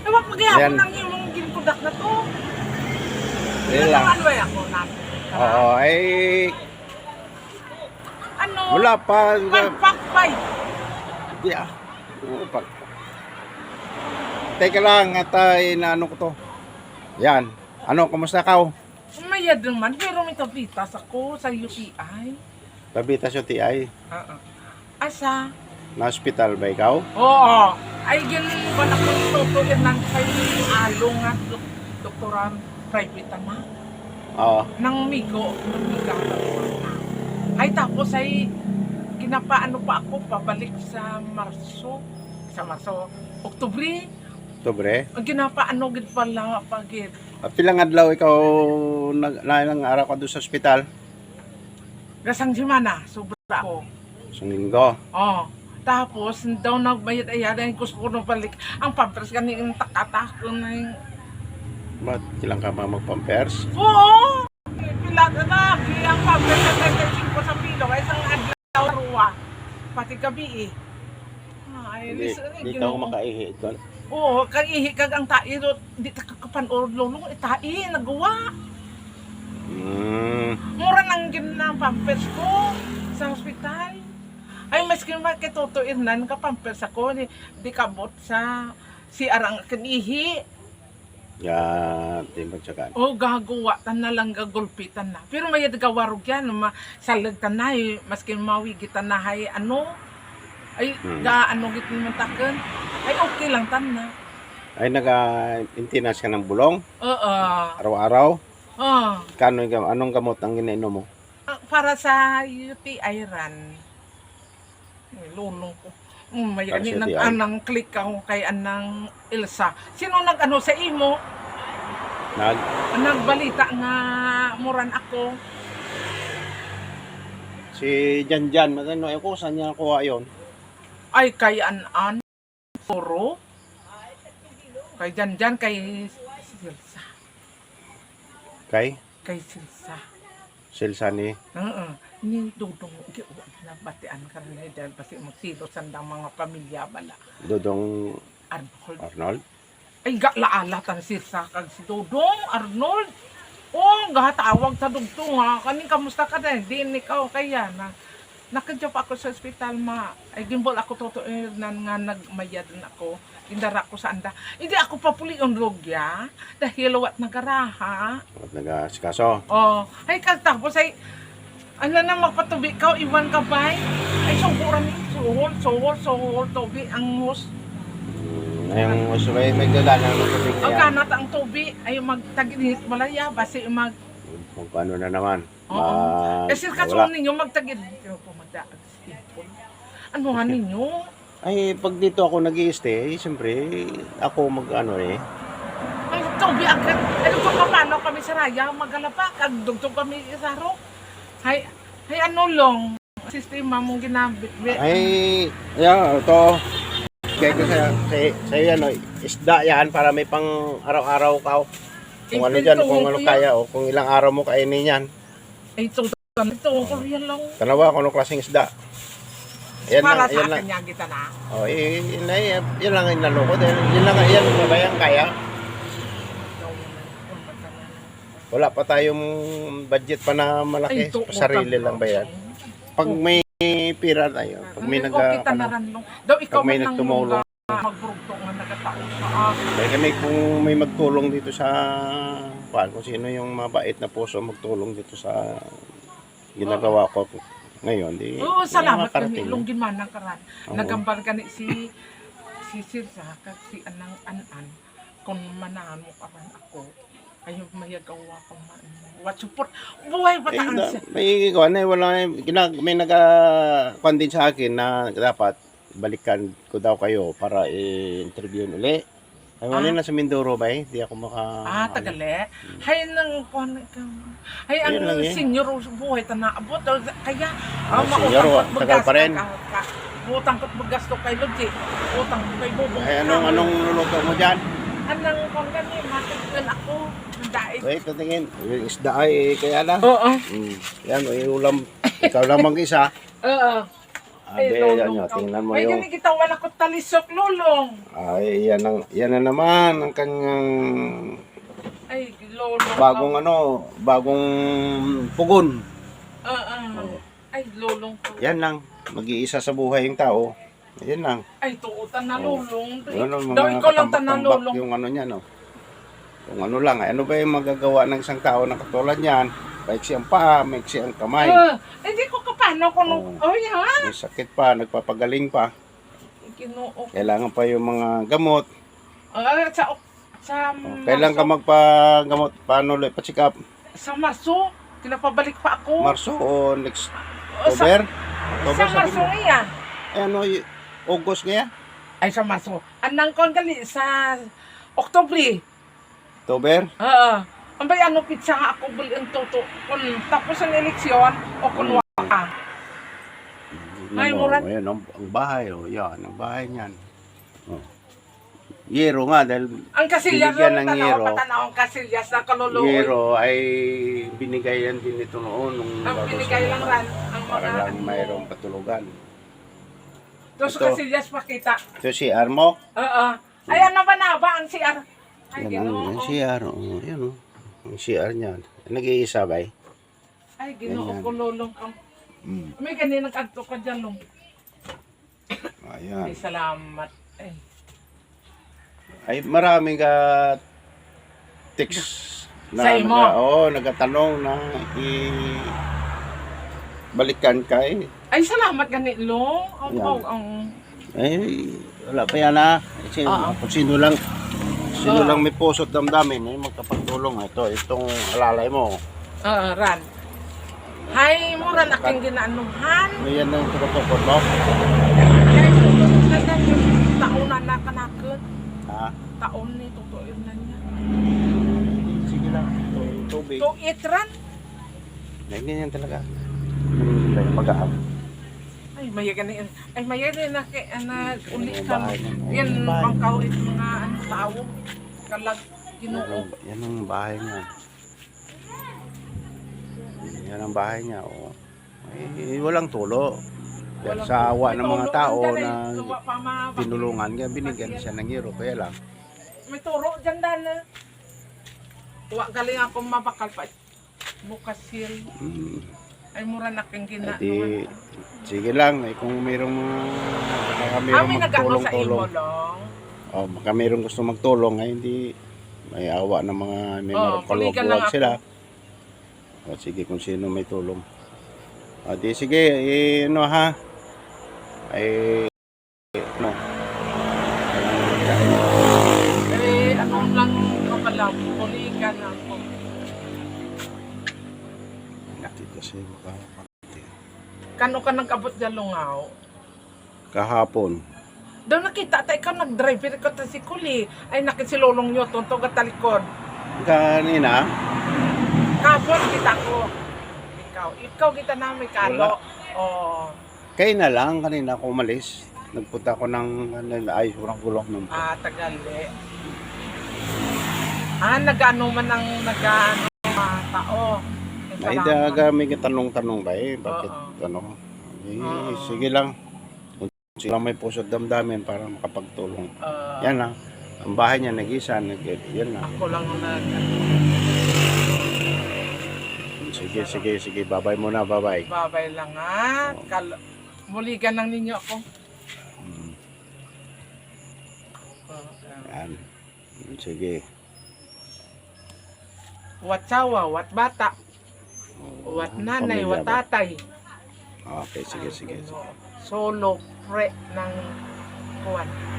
Ewan ko kaya ako Yan. nang yung ginkudak na to. Yan lang. Ano ba ako na? Oo, ay Ano? wala pa. Pagpakpay. Di ah. Oo, pag. Teka lang, at ay naano ko to. Yan. Ano, kumusta ka? Mayad naman, pero may tabitas ako sa UTI. Pabita sa TI. Oo. Asa? Na hospital ba ikaw? Oo. Ay, ganun ba na kung tutuin ng kay Alo nga, dok- doktoran private na. Oo. Nang migo, nagmigala ko. Ay, tapos ay, ginapaano pa ako, pabalik sa Marso. Sa Marso, Oktubre. Tobre. Ang ginapaano gid pala pagid. At pilang adlaw ikaw nag na ilang araw ka doon sa hospital? Gasang semana, sobra ako. Sa linggo. Oh. Tapos, daw nagbayad ay yan, gusto ko na balik. Ang pampers kani yung takatak ko na yung... Ba't ilang ka ba magpampers? Oo! Pila na ang pampers na 35 ko sa pilo, ay isang adlaw ruwa. Pati gabi eh. Ay, Hindi, hindi ka ginoo. ako makaihi doon. Oo, kag ihi kag ang ro, di ta kakapanor lulong itai nagawa. Mm. Mura nang ginang pampers ko sa ospital. Ay maski man kay Toto Hernan ka pampers ako di, di kabot sa si arang kanihi. Yan, timbang tsagaan. O gagawa tan na lang gagulpitan na. Pero may gawarog yan ma salag tan na eh, maski mawi kita na hay ano ay Hmm. ga ano git man taken. Ay okay lang tan na. Ay, nag-maintenance ka ng bulong Oo. araw-araw. Oo. Kano, yung gam- anong gamot ang ginainom mo? Ah, para sa UTI run. Ay, Lulong ko. Um, may ani nag UTI. anang click ako kay anang Elsa. Sino nag ano sa imo? Nag, Nagbalita nga muran ako. si Jan Jan, magano, ako, saan niya nakuha yun? Ay kay an-an puro. Kay Jan Jan kay Silsa. Kay Kay Silsa. Silsani. Oo. Ni dudong ka na dahil kasi magsilo sandang mga pamilya bala. Dodong Arnold. Arnold. ay gaalaala tan sirsa kag si Dodong Arnold. Oh, gahatawag sa dugtong ha. Kaning kamusta ka din? Di ikaw kaya na nakadyo pa ako sa ospital ma. Ay gimbol ako toto eh, nan nga nagmayad na ako. Indara ko sa anda. Hindi ako papuli on logya dahil wat nagaraha. At nag-asikaso. Oh, ay kag tapos ay ano na magpatubi ka, iwan ka ba? Ay, suhuran ni suhol, suhol, suhol, tubi, ang mus. Ngayong gusto may may dala ng tubig na Ang kanat ang tubi, ay magtaginit malaya, basi mag Kung ano na naman. Oo. Mag- Kasi wala. kaso ninyo magtagid. Sa tipon. Ano nga ninyo? Ay, pag dito ako nag stay siyempre, ako mag ano eh. Ay, tubi agad. Ano kung paano kami sa raya, magalapa, kag dugtong kami sa ro. Hay, hay ano long, sistema mong ginabit. Ay, yan, ito. Kaya ko sa, sa, sa ano, isda yan para may pang araw-araw ka. Kung ano dyan, kung ano kaya, o kung ilang araw mo kainin yan. Ay, ito, ito, ito, ito, yan lang. Tanawa kung ano klaseng isda. Yan Para lang, sa yan akin lang. niya kita na. Oh, eh, yun, yan, yan lang yung nalo ko. Dahil Yan lang, yan ba yung kaya? Wala pa tayong budget pa na malaki. ito, Sarili lang ba yan? Pag may pira tayo, pag may nag, Okay, ano, tanaran lang. Daw, ikaw pag may nagtumulong. magburugtong nga nagataon sa akin. Kami kung may magtulong dito sa kuan kung sino yung mabait na puso magtulong dito sa ginagawa ko ngayon di Oo, salamat kami. Lunggin man ang karan. Oo. Nagambal ka ni si si Sirsa kag si Anang Anan kung manahan mo karan ako. Ayaw mayagawa ko man. What support? Buhay bataan da- siya. may kuan eh, wala ginag may naga kuan din sa akin na dapat balikan ko daw kayo para i-interview uli. Ay wala Ah. na sa Mindoro ba eh? Di ako maka Ah, ano. tagali. Hay nang kuan ka. Hay ang lang eh. senior buhay ta naabot kaya Ah, mautang ah, tagal pa rin. Utang ko magasto kay Lodi. Utang ko kay Bubong. Ay anong anong luluto mo diyan? Anong kung gani matutunan ako. Dahil. Wait, patingin. Yung isda ay kaya na. Oo. Mm. Yan, may ulam. Ikaw lang mag-isa. Oo. Abe, yan yun, tingnan mo Ay, yung... gani kita wala ko talisok, lulong. Ay, yan, ang, yan na naman ang kanyang Ay, lulong. bagong ano, bagong pugon. Ah, ah. Ay, lulong ko. Yan lang, mag-iisa sa buhay yung tao. Yan lang. Ay, tuutan na Oh. lulong. Ano, mga Daw ikaw lang tanan katambak-tambak lulong. yung ano niya, no? Kung ano lang, ano ba yung magagawa ng isang tao na katulad niyan? Maiksi ang paa, maiksi ang kamay. Ah, hindi ko kapano kung... Oo. Oh, yan. May sakit pa, nagpapagaling pa. Kinuok. Kailangan pa yung mga gamot. Ah, sa... Sa... Oh, Kailan ka magpagamot? Paano ulit? Pa-check up? Sa Marso. Kinapabalik pa ako. Marso o next Oh, sa, October? sa October sabi Marso niya. Eh, ano, August nga? Ay, sa Marso. Anang kon gali sa Oktobre. October? Oo. Ang bay ano pizza nga ako buli ang toto. Kung tapos ang eleksyon o kung Hmm. wala. Ay, Ano, murat. Ayan, ang, ang bahay, oh. Yan, ang bahay niyan. Oh. Yero nga, dahil Ang kasilyas ng tanaw yero. patanaw ang kasilyas na kaluluoy. Yero ay binigay yan din ito noon. Nung Ang binigay lang ran ang Para mga lang mayroong patulugan. Ito. kasilyas pakita. Ito si Armo. Oo. Ay ano ba na ba ang CR? Ay, Yan ang, ang CR. Oh, yan oh. Ang CR niyan. Nag-iisa ba eh? Ay, ginoo Ganyan. ko lulong ka. Mm. May ganyan nagkanto ka dyan, lung. Ayan. Ay, salamat. Ay, Ay marami ka text na Sa imo? naga- oo, nagatanong na i balikan ka eh. ay salamat gani, lung. Ang, Yan. ang, ang, Eh, wala pa yan ha. Kasi, Oo. kung sino lang, sino Oo. lang may puso't damdamin, eh, magkapagtulong. Ito, itong alalay mo. ah, ran. Hay, mura na aking ginaanuhan. May yan ang tukutukot mo. Taon na nakanakot. Ha? Taon ni tutuin na niya. Sige lang. Tubig. Eat ran. Ganyan yan talaga. Mag-ahap. Ay, maya gani. Ay, maya rin na kay na uli ka. Yan ang kawit mga ano tao. Kalag ginoo. Yan ang- bahay niya. Yan ang bahay niya. Oh. Eh, walang tulo. Yan, Walang- sa awa ng mga tao eh. na mga- tinulungan, kaya binigyan siya ng hero. Kaya lang, May turo dyan dana. Tuwa galing ako mabakal pa. Bukasil. mm, Ay mura na kang gina. Edi, sige lang. Eh, kung mayroong mga, baka Ah, mayroong may nag-ano sa imo magtulong-tulong. lang. Oh, baka mayroong gusto magtulong, ay hindi may awa ng mga may Oo, oh, lang ako. sila. O, sige, kung sino may tulong. O, di sige, eh, ano ha? Ay, ano? Eh, ano lang ko pala. Kuligan ako. Natin kasi makakapati. Kano ka nag-abot dyan lungaw? Kahapon, Daw nakita tayo ikaw nag-drive. Pero ko ta si Kuli. Ay nakisilulong nyo. Tunto ka talikod. kanina, Kapon kita ko. Ikaw. Ikaw kita namin kalo. Oh. kayo na lang, kanina ako umalis. Nagpunta ko ng, ayos ko ng gulong ng Ah, tagali. Ah, nag-ano man ang nag-ano mga tao. Ay, salamat. daga may tanong-tanong ba eh, bakit Oo. ano? Eh, Oo. sige lang. Kung sila may puso at damdamin para makapagtulong. Ah, Yan lang. Ang bahay niya nag-isa, nag yan lang. Ako lang nag... Sige, sige, sige. Babay muna, babay. Babay lang ha. Kal Muligan lang ninyo ako. Mm, Yan. Sige. Wat sawa, wat bata, wat nanay, Pamilya wat ba? tatay. Okay, sige, sige. sige. Solo pre ng kuwan.